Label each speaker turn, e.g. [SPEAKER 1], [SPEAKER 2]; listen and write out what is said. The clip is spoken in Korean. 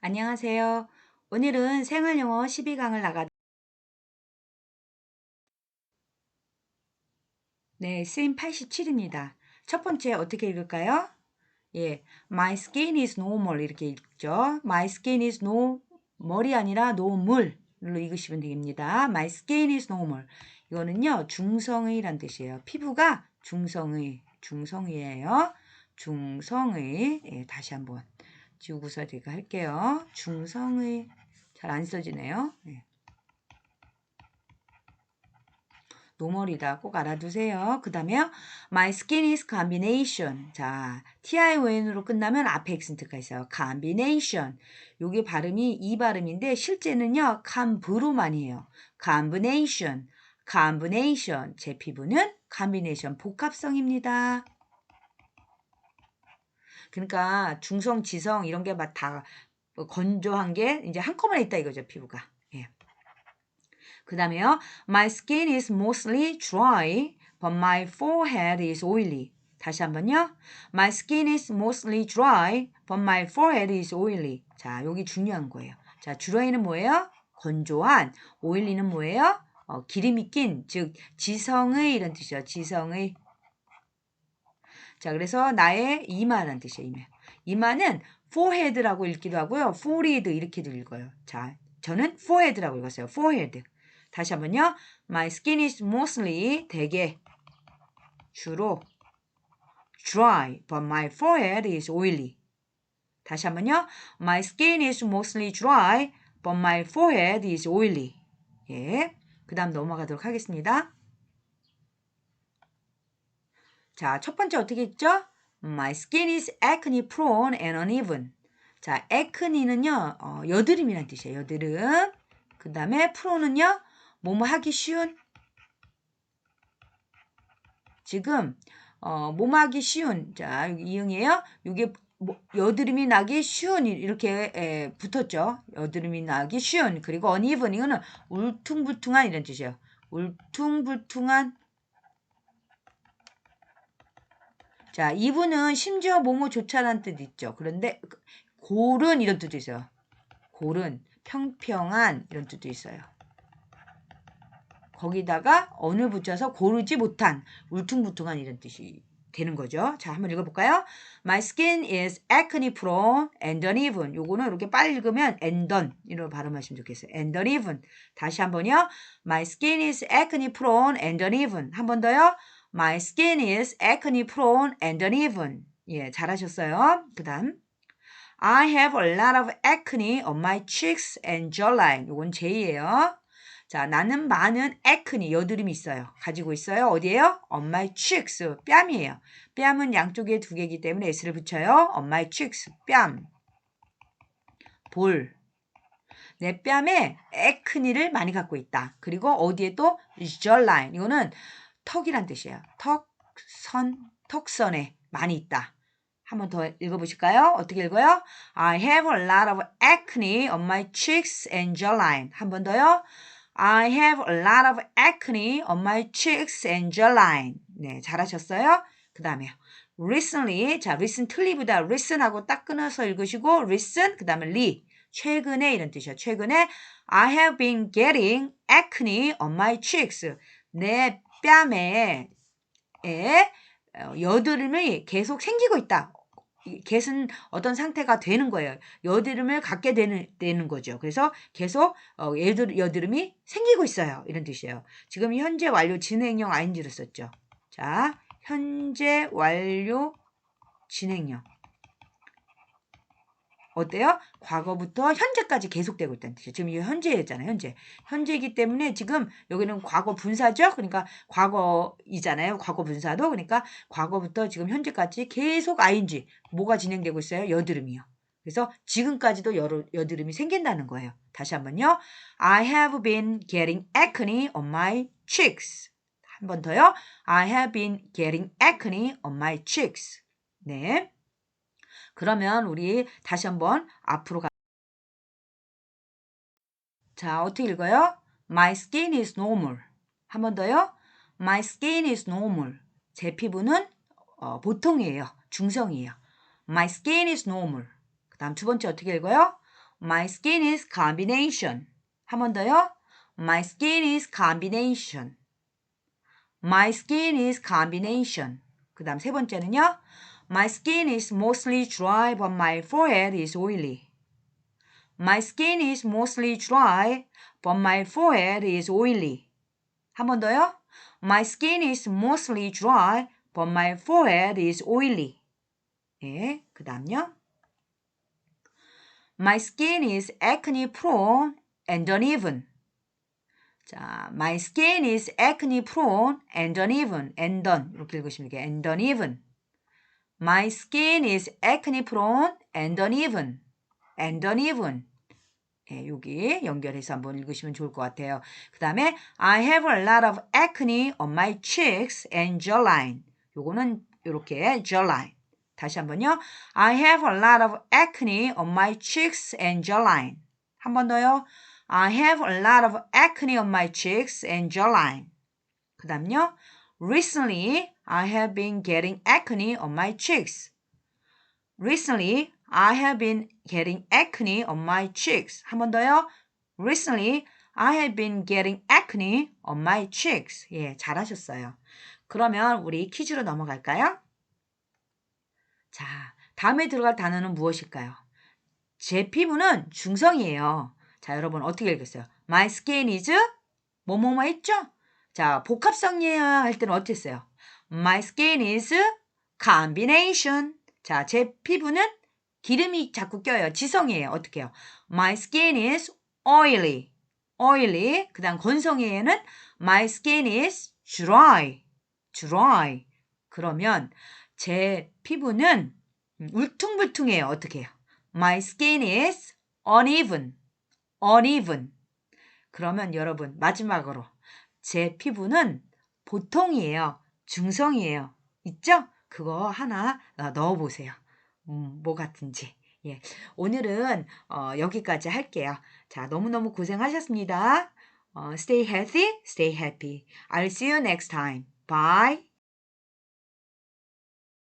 [SPEAKER 1] 안녕하세요. 오늘은 생활영어 12강을 나가 네, 쓰임 87입니다. 첫 번째 어떻게 읽을까요? 예, My skin is normal 이렇게 읽죠. My skin is no 머리 아니라 노물로 읽으시면 됩니다. My skin is normal. 이거는요 중성의란 뜻이에요. 피부가 중성의, 중성의예요. 중성의. 예, 다시 한번 지우고서 제가 할게요. 중성의 잘 안 써지네요. 네. 노멀이다. 꼭 알아두세요. 그 다음에 My skin is combination. 자, TION으로 끝나면 앞에 액센트가 있어요. combination. 요게 발음이 이 발음인데 실제는요. 캄브로만이에요. combination. combination. 제 피부는 combination. 복합성입니다. 그러니까 중성, 지성 이런 게 막 다 건조한 게 이제 한꺼번에 있다 이거죠, 피부가. 예. 그 다음에요. My skin is mostly dry, but my forehead is oily. 다시 한번요. My skin is mostly dry, but my forehead is oily. 자, 여기 중요한 거예요. 자, dry는 뭐예요? 건조한. oily는 뭐예요? 어, 기름이 낀, 즉 지성의 이런 뜻이죠. 지성의. 자, 그래서 나의 이마라는 뜻이에요. 이마. 이마는 forehead라고 읽기도 하고요. forehead 이렇게도 읽어요. 자, 저는 forehead라고 읽었어요. forehead. 다시 한번요. My skin is mostly 대개 주로 dry, but my forehead is oily. 다시 한번요. My skin is mostly dry, but my forehead is oily. 예. 그 다음 넘어가도록 하겠습니다. 자, 첫 번째 어떻게 했죠? My skin is acne prone and uneven. 자, acne는요, 어, 여드름이란 뜻이에요. 여드름. 그 다음에 prone는요, 뭐뭐 하기 쉬운. 지금, 어, 뭐뭐 하기 쉬운. 자, 이응이에요. 이게 뭐, 여드름이 나기 쉬운 이렇게 에, 붙었죠. 여드름이 나기 쉬운. 그리고 uneven 이거는 울퉁불퉁한 이런 뜻이에요. 울퉁불퉁한 자, 이분은 심지어 뭐뭐 좋다는 뜻 있죠. 그런데 골은 이런 뜻도 있어요. 골은 평평한 이런 뜻도 있어요. 거기다가 언을 붙여서 고르지 못한 울퉁불퉁한 이런 뜻이 되는 거죠. 자, 한번 읽어볼까요? My skin is acne prone and uneven. 요거는 이렇게 빨리 읽으면 and 이로 발음하시면 좋겠어요. and uneven. 다시 한번요. My skin is acne prone and uneven. 한 번 더요. My skin is acne prone and uneven. 예, 잘하셨어요. 그 다음. I have a lot of acne on my cheeks and jawline. 요건 J예요. 자, 나는 많은 acne, 여드름이 있어요. 가지고 있어요. 어디에요? On my cheeks. 뺨이에요. 뺨은 양쪽에 두 개이기 때문에 S를 붙여요. On my cheeks. 뺨. 볼. 내 뺨에 acne를 많이 갖고 있다. 그리고 어디에 또 jawline. 이거는 턱이란 뜻이에요. 턱, 선, 턱선에 많이 있다. 한번 더 읽어보실까요? 어떻게 읽어요? I have a lot of acne on my cheeks and jawline. 한 번 더요. I have a lot of acne on my cheeks and jawline. 네, 잘하셨어요. 그 다음에요. recently, 자, recent 틀리보다 recent하고 딱 끊어서 읽으시고 recent, 그 다음에 ly, 최근에 이런 뜻이에요. 최근에 I have been getting acne on my cheeks. 내 뺨에 에 여드름이 계속 생기고 있다. get은 어떤 상태가 되는 거예요. 여드름을 갖게 되는, 되는 거죠. 그래서 계속 어, 여드름, 여드름 이 생기고 있어요. 이런 뜻이에요. 지금 현재 완료 진행형 ing를 썼죠. 자, 현재 완료 진행형. 어때요? 과거부터 현재까지 계속되고 있다는 뜻이에요. 지금 이게 현재였잖아요. 현재. 현재이기 때문에 지금 여기는 과거 분사죠. 그러니까 과거이잖아요. 과거 분사도. 그러니까 과거부터 지금 현재까지 계속 ing. 뭐가 진행되고 있어요? 여드름이요. 그래서 지금까지도 여, 여드름이 생긴다는 거예요. 다시 한번요. I have been getting acne on my cheeks. 한 번 더요. I have been getting acne on my cheeks. 네. 그러면 우리 다시 한번 앞으로 가. 자, 어떻게 읽어요? My skin is normal. 한 번 더요. My skin is normal. 제 피부는 어, 보통이에요. 중성이에요. My skin is normal. 그 다음 두 번째 어떻게 읽어요? My skin is combination. 한 번 더요. My skin is combination. My skin is combination. 그 다음 세 번째는요. My skin is mostly dry, but my forehead is oily. My skin is mostly dry, but my forehead is oily. 한 번 더요. My skin is mostly dry, but my forehead is oily. 예, 그 다음요. My skin is acne prone and uneven. 자, my skin is acne prone and uneven. and un 이렇게 읽으시면 돼요. and uneven. My skin is acne prone and uneven. and uneven. 예, 여기 연결해서 한번 읽으시면 좋을 것 같아요. 그 다음에 I have a lot of acne on my cheeks and jawline. 요거는 이렇게 jawline. 다시 한번요. I have a lot of acne on my cheeks and jawline. 한 번 더요. I have a lot of acne on my cheeks and jawline. 그 다음요. Recently, I have been getting acne on my cheeks. Recently, I have been getting acne on my cheeks. 한 번 더요. Recently, I have been getting acne on my cheeks. 예, 잘하셨어요. 그러면 우리 퀴즈로 넘어갈까요? 자, 다음에 들어갈 단어는 무엇일까요? 제 피부는 중성이에요. 자, 여러분 어떻게 읽겠어요? My skin is 뭐뭐뭐 했죠? 자, 복합성이에요 할 때는 써요? My skin is combination. 자, 제 피부는 기름이 자꾸 껴요. 지성이에요. 어떻게 해요? My skin is oily. oily. 그 다음 건성이에는 my skin is dry. dry. 그러면 제 피부는 울퉁불퉁해요. 어떻게 해요? My skin is uneven. uneven. 그러면 여러분 마지막으로 제 피부는 보통이에요. 중성이에요. 있죠? 그거 하나 넣어 보세요. 음, 뭐 같은지. 예. 오늘은 어, 여기까지 할게요. 자, 너무너무 고생하셨습니다. 어, stay healthy, stay happy. I'll see you next time. Bye.